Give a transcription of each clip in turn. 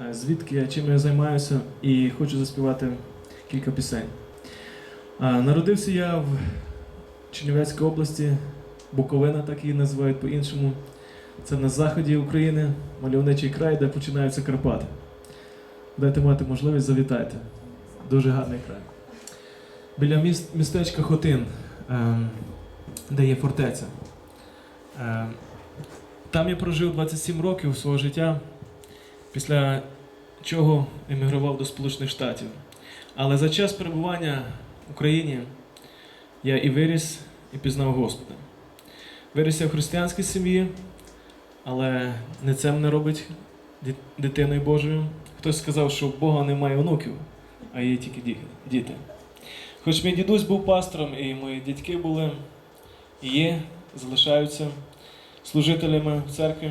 е, звідки я, чим я займаюся, і хочу заспівати кілька пісень. Народився я в Чернівецькій області, Буковина, так її називають по-іншому. Це на заході України, мальовничий край, де починаються Карпати. Дайте мати можливість, завітайте. Дуже гарний край. Біля міст, містечка Хотин, ем, де є фортеця. Ем, там я прожив 27 років свого життя, після чого емігрував до Сполучених Штатів. Але за час перебування в Україні я і виріс, і пізнав Господа. Виріс я в християнській сім'ї, але не це мене робить дитиною Божою. Хтось сказав, що в Бога немає онуків, а є тільки діти. Хоч мій дідусь був пастором, і мої дядьки були, і є, залишаються служителями в церкві.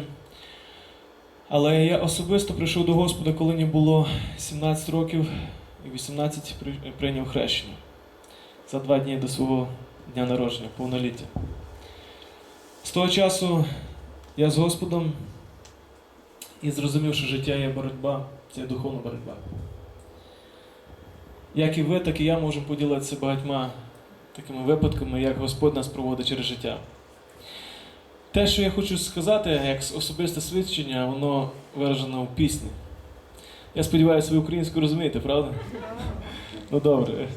Але я особисто прийшов до Господа, коли мені було 17 років і 18 прийняв хрещення за два дні до свого дня народження, повноліття. З того часу я з Господом і зрозумів, що життя є боротьба, це духовна боротьба. Як і ви, так і я можу поділитися багатьма такими випадками, як Господь нас проводить через життя. Те, що я хочу сказати, як особисте свідчення, воно виражено в пісні. Я сподіваюся, ви українську розумієте, правда? Ну добре.